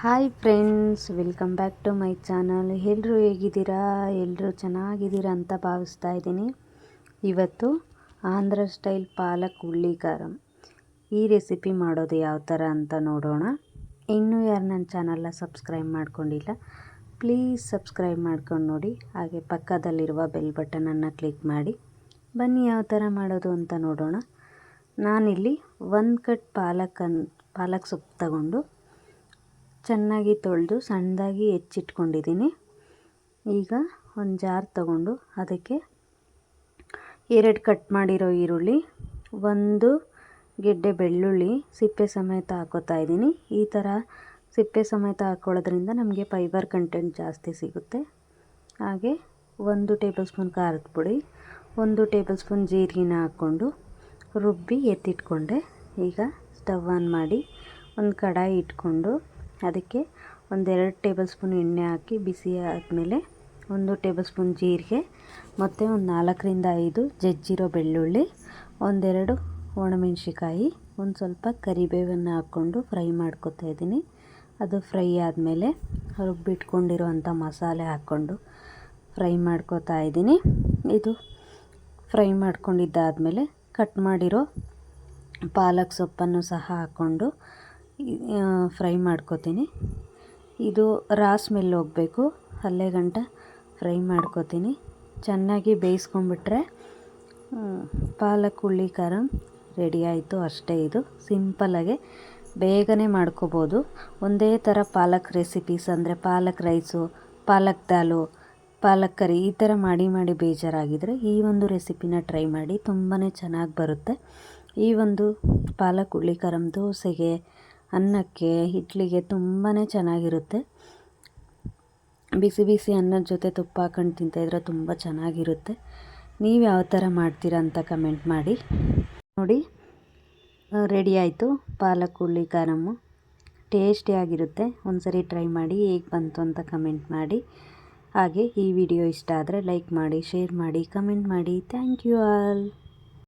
Hi friends welcome back to my channel ಎಲ್ಲರೂ ಹೇಗಿದ್ದೀರಾ? ಎಲ್ಲರೂ ಚೆನ್ನಾಗಿದ್ದೀರಾ ಅಂತ ಭಾವಿಸ್ತಾ ಇದ್ದೀನಿ. ಇವತ್ತು ಆಂಧ್ರ ಸ್ಟೈಲ್ ಪಾಲಕ್ ಹುಳ್ಳಿ ಖಾರಂ ಈ ರೆಸಿಪಿ ಮಾಡೋದು ಯಾವ ಥರ ಅಂತ ನೋಡೋಣ. ಇನ್ನೂ ಯಾರು ನನ್ನ ಚಾನಲ್ನ ಸಬ್ಸ್ಕ್ರೈಬ್ ಮಾಡ್ಕೊಂಡಿಲ್ಲ ಪ್ಲೀಸ್ ಸಬ್ಸ್ಕ್ರೈಬ್ ಮಾಡ್ಕೊಂಡು ನೋಡಿ. ಹಾಗೆ ಪಕ್ಕದಲ್ಲಿರುವ ಬೆಲ್ ಬಟನನ್ನು ಕ್ಲಿಕ್ ಮಾಡಿ. ಬನ್ನಿ ಯಾವ ಥರ ಮಾಡೋದು ಅಂತ ನೋಡೋಣ. ನಾನಿಲ್ಲಿ ಒಂದು ಕಟ್ ಪಾಲಕನ್, ಪಾಲಕ್ ಸೊಪ್ಪು ತಗೊಂಡು ಚೆನ್ನಾಗಿ ತೊಳೆದು ಸಣ್ಣದಾಗಿ ಹೆಚ್ಚಿಟ್ಕೊಂಡಿದ್ದೀನಿ. ಈಗ ಒಂದು ಜಾರ್ ತಗೊಂಡು ಅದಕ್ಕೆ ಎರಡು ಕಟ್ ಮಾಡಿರೋ ಈರುಳ್ಳಿ, ಒಂದು ಗೆಡ್ಡೆ ಬೆಳ್ಳುಳ್ಳಿ ಸಿಪ್ಪೆ ಸಮೇತ ಹಾಕೋತಾ ಇದ್ದೀನಿ. ಈ ಥರ ಸಿಪ್ಪೆ ಸಮೇತ ಹಾಕ್ಕೊಳ್ಳೋದ್ರಿಂದ ನಮಗೆ ಫೈಬರ್ ಕಂಟೆಂಟ್ ಜಾಸ್ತಿ ಸಿಗುತ್ತೆ. ಹಾಗೆ ಒಂದು ಟೇಬಲ್ ಸ್ಪೂನ್ ಖಾರದ ಪುಡಿ, ಒಂದು ಟೇಬಲ್ ಸ್ಪೂನ್ ಜೀರಿಗೆನ ಹಾಕ್ಕೊಂಡು ರುಬ್ಬಿ ಎತ್ತಿಟ್ಕೊಂಡೆ. ಈಗ ಸ್ಟವ್ ಆನ್ ಮಾಡಿ ಒಂದು ಕಡಾಯಿ ಇಟ್ಕೊಂಡು ಅದಕ್ಕೆ ಒಂದೆರಡು ಟೇಬಲ್ ಸ್ಪೂನ್ ಎಣ್ಣೆ ಹಾಕಿ ಬಿಸಿ ಆದಮೇಲೆ ಒಂದು ಟೇಬಲ್ ಸ್ಪೂನ್ ಜೀರಿಗೆ ಮತ್ತು ಒಂದು ನಾಲ್ಕರಿಂದ ಐದು ಜಜ್ಜಿರೋ ಬೆಳ್ಳುಳ್ಳಿ, ಒಂದೆರಡು ಒಣಮೆಣ್ಸಿಕಾಯಿ ಒಂದು ಸ್ವಲ್ಪ ಕರಿಬೇವನ್ನು ಹಾಕ್ಕೊಂಡು ಫ್ರೈ ಮಾಡ್ಕೊತಾ ಇದ್ದೀನಿ. ಅದು ಫ್ರೈ ಆದಮೇಲೆ ರುಬ್ಬಿಟ್ಕೊಂಡಿರೋವಂಥ ಮಸಾಲೆ ಹಾಕ್ಕೊಂಡು ಫ್ರೈ ಮಾಡ್ಕೋತಾ ಇದ್ದೀನಿ. ಇದು ಫ್ರೈ ಮಾಡ್ಕೊಂಡಿದ್ದಾದಮೇಲೆ ಕಟ್ ಮಾಡಿರೋ ಪಾಲಕ್ ಸೊಪ್ಪನ್ನು ಸಹ ಹಾಕ್ಕೊಂಡು ಫ್ರೈ ಮಾಡ್ಕೋತೀನಿ. ಇದು ರಾ ಸ್ಮೆಲ್ ಹೋಗಬೇಕು. ಅಲ್ಲೇ ಗಂಟ ಫ್ರೈ ಮಾಡ್ಕೋತೀನಿ. ಚೆನ್ನಾಗಿ ಬೇಯಿಸ್ಕೊಂಬಿಟ್ರೆ ಪಾಲಕ್ ಹುಳ್ಳಿ ಖಾರ ರೆಡಿ ಆಯಿತು ಅಷ್ಟೇ ಇದು. ಸಿಂಪಲ್ಲಾಗೆ ಬೇಗನೆ ಮಾಡ್ಕೋಬೋದು. ಒಂದೇ ಥರ ಪಾಲಕ್ ರೆಸಿಪೀಸ್ ಅಂದರೆ ಪಾಲಕ್ ರೈಸು ಪಾಲಕ್ ದಾಲು, ಪಾಲಕ್ ಕರಿ ಈ ಥರ ಮಾಡಿ ಮಾಡಿ ಬೇಜಾರಾಗಿದ್ದರೆ ಈ ಒಂದು ರೆಸಿಪಿನ ಟ್ರೈ ಮಾಡಿ ತುಂಬಾ ಚೆನ್ನಾಗಿ ಬರುತ್ತೆ. ಈ ಒಂದು ಪಾಲಕ್ ಹುಳ್ಳಿ ಖಾರಂ ದೋಸೆಗೆ ಅನ್ನಕ್ಕೆ, ಇಡ್ಲಿಗೆ ತುಂಬಾ ಚೆನ್ನಾಗಿರುತ್ತೆ. ಬಿಸಿ ಬಿಸಿ ಅನ್ನದ ಜೊತೆ ತುಪ್ಪ ಹಾಕೊಂಡು ತಿಂತಾಯಿದ್ರೆ ತುಂಬ ಚೆನ್ನಾಗಿರುತ್ತೆ. ನೀವು ಯಾವ ಥರ ಮಾಡ್ತೀರಾ ಅಂತ ಕಮೆಂಟ್ ಮಾಡಿ. ನೋಡಿ ರೆಡಿ ಆಯಿತು. ಪಾಲಕ್, ಹುಳಿ ಖಾರಮ್ಮು ಟೇಸ್ಟಿಯಾಗಿರುತ್ತೆ ಒಂದು ಸರಿ ಟ್ರೈ ಮಾಡಿ ಹೇಗೆ ಬಂತು ಅಂತ ಕಮೆಂಟ್ ಮಾಡಿ. ಹಾಗೆ ಈ ವಿಡಿಯೋ ಇಷ್ಟ ಆದರೆ ಲೈಕ್ ಮಾಡಿ ಶೇರ್ ಮಾಡಿ ಕಮೆಂಟ್ ಮಾಡಿ. Thank you all